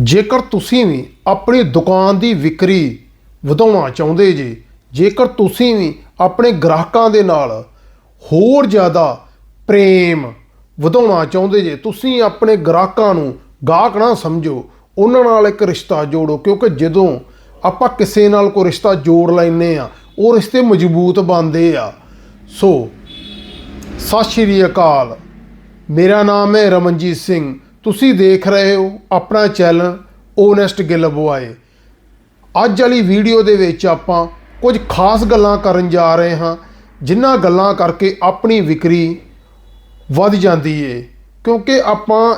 ਜੇਕਰ ਤੁਸੀਂ ਵੀ ਆਪਣੀ ਦੁਕਾਨ ਦੀ ਵਿਕਰੀ ਵਧਾਉਣਾ ਚਾਹੁੰਦੇ ਜੇ, ਜੇਕਰ ਤੁਸੀਂ ਵੀ ਆਪਣੇ ਗ੍ਰਾਹਕਾਂ ਦੇ ਨਾਲ ਹੋਰ ਜ਼ਿਆਦਾ ਪ੍ਰੇਮ ਵਧਾਉਣਾ ਚਾਹੁੰਦੇ ਜੇ, ਤੁਸੀਂ ਆਪਣੇ ਗ੍ਰਾਹਕਾਂ ਨੂੰ ਗਾਹਕ ਨਾ ਸਮਝੋ, ਉਹਨਾਂ ਨਾਲ ਇੱਕ ਰਿਸ਼ਤਾ ਜੋੜੋ, ਕਿਉਂਕਿ ਜਦੋਂ ਆਪਾਂ ਕਿਸੇ ਨਾਲ ਕੋਈ ਰਿਸ਼ਤਾ ਜੋੜ ਲੈਨੇ ਆ ਉਹ ਰਿਸ਼ਤੇ ਮਜ਼ਬੂਤ ਬਣਦੇ ਆ। ਸੋ, ਸਤਿ ਸ਼੍ਰੀ ਅਕਾਲ। ਮੇਰਾ ਨਾਮ ਹੈ ਰਮਨਜੀਤ ਸਿੰਘ। ਤੁਸੀਂ ਦੇਖ ਰਹੇ ਹੋ ਆਪਣਾ ਚੈਨਲ ਓਨੈਸਟ ਗਿੱਲ ਬੁਆਏ। ਅੱਜ ਵਾਲੀ ਵੀਡੀਓ ਦੇ ਵਿੱਚ ਆਪਾਂ ਕੁਝ ਖਾਸ ਗੱਲਾਂ ਕਰਨ ਜਾ ਰਹੇ ਹਾਂ, ਜਿਨ੍ਹਾਂ ਗੱਲਾਂ ਕਰਕੇ ਆਪਣੀ ਵਿਕਰੀ ਵੱਧ ਜਾਂਦੀ ਏ। ਕਿਉਂਕਿ ਆਪਾਂ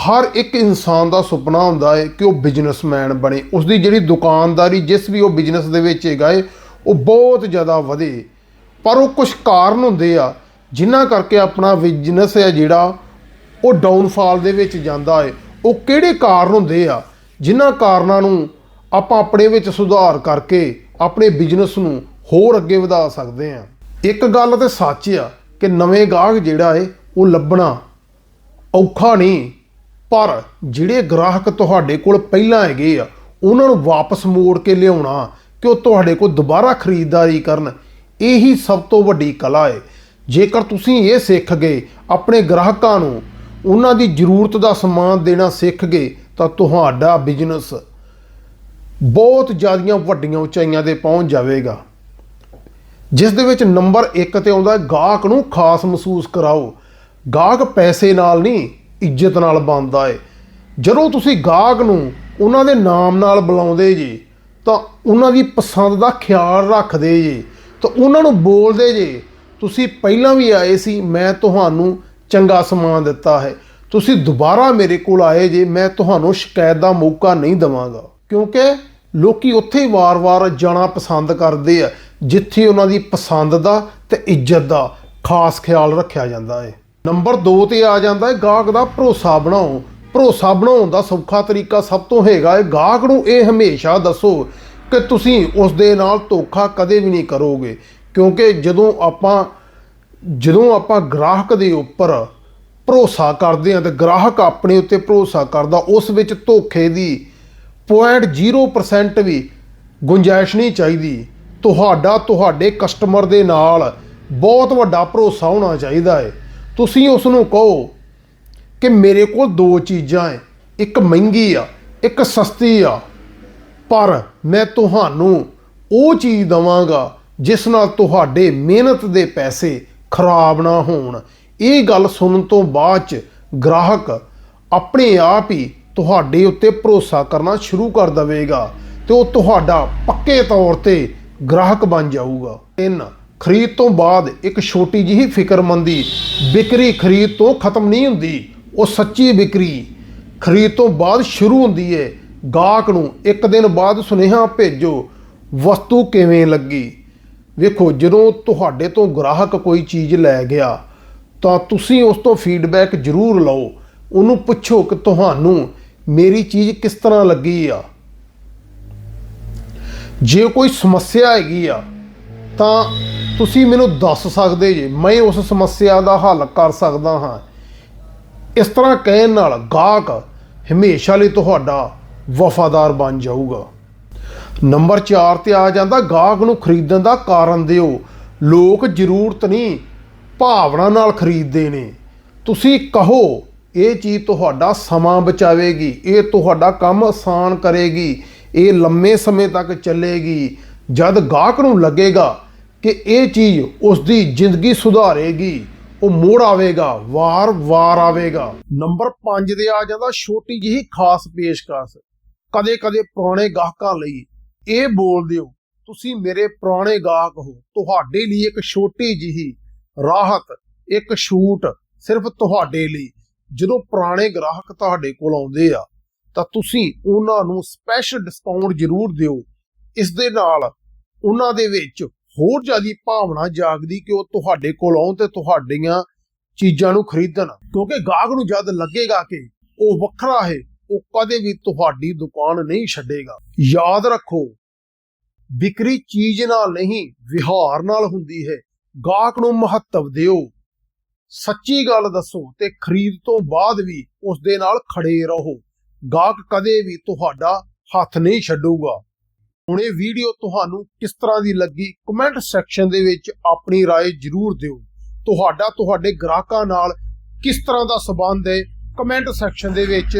ਹਰ ਇੱਕ ਇਨਸਾਨ ਦਾ ਸੁਪਨਾ ਹੁੰਦਾ ਹੈ ਕਿ ਉਹ ਬਿਜ਼ਨਸਮੈਨ ਬਣੇ। ਉਸ ਦੀ ਜਿਹੜੀ ਦੁਕਾਨਦਾਰੀ, ਜਿਸ ਵੀ ਉਹ ਬਿਜ਼ਨਸ ਦੇ ਵਿੱਚ ਹੈਗਾ ਏ, ਉਹ ਬਹੁਤ ਜ਼ਿਆਦਾ ਵਧੇ। ਪਰ ਉਹ ਕੁਝ ਕਾਰਨ ਹੁੰਦੇ ਆ, ਜਿਨ੍ਹਾਂ ਕਰਕੇ ਆਪਣਾ ਬਿਜ਼ਨਸ ਹੈ ਜਿਹੜਾ ਉਹ ਡਾਊਨਫਾਲ ਦੇ ਵਿੱਚ ਜਾਂਦਾ ਹੈ ਉਹ ਕਿਹੜੇ ਕਾਰਨ ਹੁੰਦੇ ਆ? ਜਿਨ੍ਹਾਂ ਕਾਰਨਾਂ ਨੂੰ ਆਪਾਂ ਆਪਣੇ ਵਿੱਚ ਸੁਧਾਰ ਕਰਕੇ ਆਪਣੇ ਬਿਜ਼ਨਸ ਨੂੰ ਹੋਰ ਅੱਗੇ ਵਧਾ ਸਕਦੇ ਆ। ਇੱਕ ਗੱਲ ਤੇ ਸੱਚ ਆ ਕਿ ਨਵੇਂ ਗਾਹਕ ਜਿਹੜਾ ਏ, ਉਹ ਲੱਭਣਾ ਔਖਾ ਨਹੀਂ। ਪਰ ਜਿਹੜੇ ਗ੍ਰਾਹਕ ਤੁਹਾਡੇ ਕੋਲ ਪਹਿਲਾਂ ਹੈਗੇ ਆ, ਉਹਨਾਂ ਨੂੰ ਵਾਪਸ ਮੋੜ ਕੇ ਲਿਆਉਣਾ ਕਿ ਉਹ ਤੁਹਾਡੇ ਕੋਲ ਦੁਬਾਰਾ ਖਰੀਦਦਾਰੀ ਕਰਨ, ਇਹੀ ਸਭ ਤੋਂ ਵੱਡੀ ਕਲਾ ਹੈ ਜੇਕਰ ਤੁਸੀਂ ਇਹ ਸਿੱਖ ਗਏ ਆਪਣੇ ਗ੍ਰਾਹਕਾਂ ਨੂੰ ਉਹਨਾਂ ਦੀ ਜ਼ਰੂਰਤ ਦਾ ਸਮਾਨ ਦੇਣਾ ਸਿੱਖ ਗਏ ਤਾਂ ਤੁਹਾਡਾ ਬਿਜ਼ਨਸ ਬਹੁਤ ਜ਼ਿਆਦੀਆਂ ਵੱਡੀਆਂ ਉਚਾਈਆਂ ਤੇ ਪਹੁੰਚ ਜਾਵੇਗਾ। ਜਿਸ ਦੇ ਵਿੱਚ ਨੰਬਰ 1 ਤੇ ਆਉਂਦਾ ਗਾਹਕ ਨੂੰ ਖਾਸ ਮਹਿਸੂਸ ਕਰਾਓ। ਗਾਹਕ ਪੈਸੇ ਨਾਲ ਨਹੀਂ, ਇੱਜ਼ਤ ਨਾਲ ਬਣਦਾ ਏ। ਜਦੋਂ ਤੁਸੀਂ ਗਾਹਕ ਨੂੰ ਉਹਨਾਂ ਦੇ ਨਾਮ ਨਾਲ ਬੁਲਾਉਂਦੇ ਜੀ, ਤਾਂ ਉਹਨਾਂ ਦੀ ਪਸੰਦ ਦਾ ਖਿਆਲ ਰੱਖਦੇ ਜੀ, ਤਾਂ ਉਹਨਾਂ ਨੂੰ ਬੋਲਦੇ ਜੀ, ਤੁਸੀਂ ਪਹਿਲਾਂ ਵੀ ਆਏ ਸੀ, ਮੈਂ ਤੁਹਾਨੂੰ ਚੰਗਾ ਸਮਾਨ ਦਿੱਤਾ ਹੈ। ਤੁਸੀਂ ਦੁਬਾਰਾ ਮੇਰੇ ਕੋਲ ਆਏ ਜੇ, ਮੈਂ ਤੁਹਾਨੂੰ ਸ਼ਿਕਾਇਤ ਦਾ ਮੌਕਾ ਨਹੀਂ ਦਵਾਂਗਾ। ਕਿਉਂਕਿ ਲੋਕੀ ਉੱਥੇ ਹੀ ਵਾਰ-ਵਾਰ ਜਾਣਾ ਪਸੰਦ ਕਰਦੇ ਆ, ਜਿੱਥੇ ਉਹਨਾਂ ਦੀ ਪਸੰਦ ਦਾ ਤੇ ਇੱਜ਼ਤ ਦਾ ਖਾਸ ਖਿਆਲ ਰੱਖਿਆ ਜਾਂਦਾ ਹੈ। ਨੰਬਰ 2 ਤੇ ਆ ਜਾਂਦਾ ਹੈ, ਗਾਹਕ ਦਾ ਭਰੋਸਾ ਬਣਾਓ। ਭਰੋਸਾ ਬਣਾਉਣ ਦਾ ਸੌਖਾ ਤਰੀਕਾ ਸਭ ਤੋਂ ਹੈਗਾ ਹੈ, ਗਾਹਕ ਨੂੰ ਇਹ ਹਮੇਸ਼ਾ ਦੱਸੋ ਕਿ ਤੁਸੀਂ ਉਸ ਦੇ ਨਾਲ ਧੋਖਾ ਕਦੇ ਵੀ ਨਹੀਂ ਕਰੋਗੇ। ਕਿਉਂਕਿ ਜਦੋਂ ਆਪਾਂ ਜਦੋਂ ਆਪਾਂ ਗ੍ਰਾਹਕ ਦੇ ਉੱਪਰ ਭਰੋਸਾ ਕਰਦੇ ਹਾਂ ਤੇ ਗ੍ਰਾਹਕ ਆਪਣੇ ਉੱਤੇ ਭਰੋਸਾ ਕਰਦਾ, ਉਸ ਵਿੱਚ ਧੋਖੇ ਦੀ 0.0% ਵੀ ਗੁੰਜਾਇਸ਼ ਨਹੀਂ ਚਾਹੀਦੀ। ਤੁਹਾਡਾ, ਤੁਹਾਡੇ ਕਸਟਮਰ ਦੇ ਨਾਲ ਬਹੁਤ ਵੱਡਾ ਭਰੋਸਾ ਹੋਣਾ ਚਾਹੀਦਾ ਹੈ। ਤੁਸੀਂ ਉਸ ਨੂੰ ਕਹੋ ਕਿ ਮੇਰੇ ਕੋਲ ਦੋ ਚੀਜ਼ਾਂ ਹੈ, ਇੱਕ ਮਹਿੰਗੀ ਆ, ਇੱਕ ਸਸਤੀ ਆ, ਪਰ ਮੈਂ ਤੁਹਾਨੂੰ ਉਹ ਚੀਜ਼ ਦਵਾਂਗਾ ਜਿਸ ਨਾਲ ਤੁਹਾਡੇ ਮਿਹਨਤ ਦੇ ਪੈਸੇ ਖਰਾਬ ਨਾ ਹੋਣ। ਇਹ ਗੱਲ ਸੁਣਨ ਤੋਂ ਬਾਅਦ ਚ ਗ੍ਰਾਹਕ ਆਪਣੇ ਆਪ ਹੀ ਤੁਹਾਡੇ ਉੱਤੇ ਭਰੋਸਾ ਕਰਨਾ ਸ਼ੁਰੂ ਕਰ ਦੇਵੇਗਾ ਤੇ ਉਹ ਤੁਹਾਡਾ ਪੱਕੇ ਤੌਰ ਤੇ ਗ੍ਰਾਹਕ ਬਣ ਜਾਊਗਾ। ਤਿੰਨ, ਖਰੀਦ ਤੋਂ ਬਾਅਦ ਇੱਕ ਛੋਟੀ ਜਿਹੀ ਫਿਕਰਮੰਦੀ। ਵਿਕਰੀ ਖਰੀਦ ਤੋਂ ਖਤਮ ਨਹੀਂ ਹੁੰਦੀ, ਉਹ ਸੱਚੀ ਵਿਕਰੀ। ਖਰੀਦ ਤੋਂ ਬਾਅਦ ਸ਼ੁਰੂ ਹੁੰਦੀ ਹੈ ਗਾਹਕ ਨੂੰ ਇੱਕ ਦਿਨ ਬਾਅਦ ਸੁਨੇਹਾ ਭੇਜੋ, ਵਸਤੂ ਕਿਵੇਂ ਲੱਗੀ? ਵੇਖੋ, ਜਦੋਂ ਤੁਹਾਡੇ ਤੋਂ ਗ੍ਰਾਹਕ ਕੋਈ ਚੀਜ਼ ਲੈ ਗਿਆ, ਤਾਂ ਤੁਸੀਂ ਉਸ ਤੋਂ ਫੀਡਬੈਕ ਜ਼ਰੂਰ ਲਓ। ਉਹਨੂੰ ਪੁੱਛੋ ਕਿ ਤੁਹਾਨੂੰ ਮੇਰੀ ਚੀਜ਼ ਕਿਸ ਤਰ੍ਹਾਂ ਲੱਗੀ ਆ। ਜੇ ਕੋਈ ਸਮੱਸਿਆ ਹੈਗੀ ਆ, ਤਾਂ ਤੁਸੀਂ ਮੈਨੂੰ ਦੱਸ ਸਕਦੇ ਜੇ, ਮੈਂ ਉਸ ਸਮੱਸਿਆ ਦਾ ਹੱਲ ਕਰ ਸਕਦਾ ਹਾਂ। ਇਸ ਤਰ੍ਹਾਂ ਕਹਿਣ ਨਾਲ ਗਾਹਕ ਹਮੇਸ਼ਾ ਲਈ ਤੁਹਾਡਾ ਵਫਾਦਾਰ ਬਣ ਜਾਊਗਾ। ਨੰਬਰ 4 ਤੇ ਆ ਜਾਂਦਾ, ਗਾਹਕ ਨੂੰ ਖਰੀਦਣ ਦਾ ਕਾਰਨ ਦਿਓ। ਲੋਕ ਜ਼ਰੂਰਤ ਨਹੀਂ, ਭਾਵਨਾ ਨਾਲ ਖਰੀਦਦੇ ਨੇ। ਤੁਸੀਂ ਕਹੋ, ਇਹ ਚੀਜ਼ ਤੁਹਾਡਾ ਸਮਾਂ ਬਚਾਵੇਗੀ, ਇਹ ਤੁਹਾਡਾ ਕੰਮ ਆਸਾਨ ਕਰੇਗੀ, ਇਹ ਲੰਮੇ ਸਮੇਂ ਤੱਕ ਚੱਲੇਗੀ। ਜਦ ਗਾਹਕ ਨੂੰ ਲੱਗੇਗਾ ਕਿ ਇਹ ਚੀਜ਼ ਉਸ ਦੀ ਜ਼ਿੰਦਗੀ ਸੁਧਾਰੇਗੀ, ਉਹ ਮੋੜ ਆਵੇਗਾ, ਵਾਰ-ਵਾਰ ਆਵੇਗਾ। ਨੰਬਰ 5 ਦੇ ਆ ਜਾਂਦਾ, ਛੋਟੀ ਜਿਹੀ ਖਾਸ ਪੇਸ਼ਕਸ਼। ਕਦੇ-ਕਦੇ ਪੁਰਾਣੇ ਗਾਹਕਾਂ ਲਈ ਇਹ ਬੋਲ ਦਿਓ, ਤੁਸੀਂ ਮੇਰੇ ਪੁਰਾਣੇ ਗਾਹਕ ਹੋ। ਤੁਹਾਡੇ ਲਈ ਇੱਕ ਛੋਟੀ ਜਿਹੀ ਰਾਹਤ, ਇੱਕ ਛੂਟ ਸਿਰਫ ਤੁਹਾਡੇ ਲਈ। ਜਦੋਂ ਪੁਰਾਣੇ ਗ੍ਰਾਹਕ ਤੁਹਾਡੇ ਕੋਲ ਆਉਂਦੇ ਆ, ਤਾਂ ਤੁਸੀਂ ਉਹਨਾਂ ਨੂੰ ਸਪੈਸ਼ਲ ਡਿਸਕਾਊਂਟ ਜ਼ਰੂਰ ਦਿਓ। ਇਸ ਦੇ ਨਾਲ ਉਹਨਾਂ ਦੇ ਵਿੱਚ ਹੋਰ ਜ਼ਿਆਦਾ ਭਾਵਨਾ ਜਾਗਦੀ ਕਿ ਉਹ ਤੁਹਾਡੇ ਕੋਲ ਆਉਣ ਤੇ ਤੁਹਾਡੀਆਂ ਚੀਜ਼ਾਂ ਨੂੰ ਖਰੀਦਣ। ਕਿਉਂਕਿ ਗਾਹਕ ਨੂੰ ਜਦ ਲੱਗੇਗਾ ਕਿ ਉਹ ਵੱਖਰਾ ਹੈ ਉਹ ਕਦੇ ਵੀ ਤੁਹਾਡੀ ਦੁਕਾਨ ਨਹੀਂ ਛੱਡੇਗਾ ਯਾਦ ਰੱਖੋ ਵਿਕਰੀ ਚੀਜ਼ ਨਾਲ ਨਹੀਂ ਵਿਹਾਰ ਨਾਲ ਹੁੰਦੀ ਹੈ ਗਾਹਕ ਨੂੰ ਮਹੱਤਵ ਦਿਓ ਸੱਚੀ ਗੱਲ ਦੱਸੋ ਤੇ ਖਰੀਦ ਤੋਂ ਬਾਅਦ ਵੀ ਉਸ ਦੇ ਨਾਲ ਖੜੇ ਰਹੋ ਗਾਹਕ ਕਦੇ ਵੀ ਤੁਹਾਡਾ ਹੱਥ ਨਹੀਂ ਛੱਡੂਗਾ ਹੁਣ ਇਹ ਵੀਡੀਓ ਤੁਹਾਨੂੰ ਕਿਸ ਤਰ੍ਹਾਂ ਦੀ ਲੱਗੀ ਕਮੈਂਟ ਸੈਕਸ਼ਨ ਦੇ ਵਿੱਚ ਆਪਣੀ رائے ਜ਼ਰੂਰ ਦਿਓ ਤੁਹਾਡਾ ਤੁਹਾਡੇ ਗ੍ਰਾਹਕਾਂ ਨਾਲ ਕਿਸ ਤਰ੍ਹਾਂ ਦਾ ਸਬੰਧ ਹੈ ਕਮੈਂਟ ਸੈਕਸ਼ਨ ਦੇ ਵਿੱਚ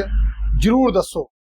ਜ਼ਰੂਰ ਦੱਸੋ।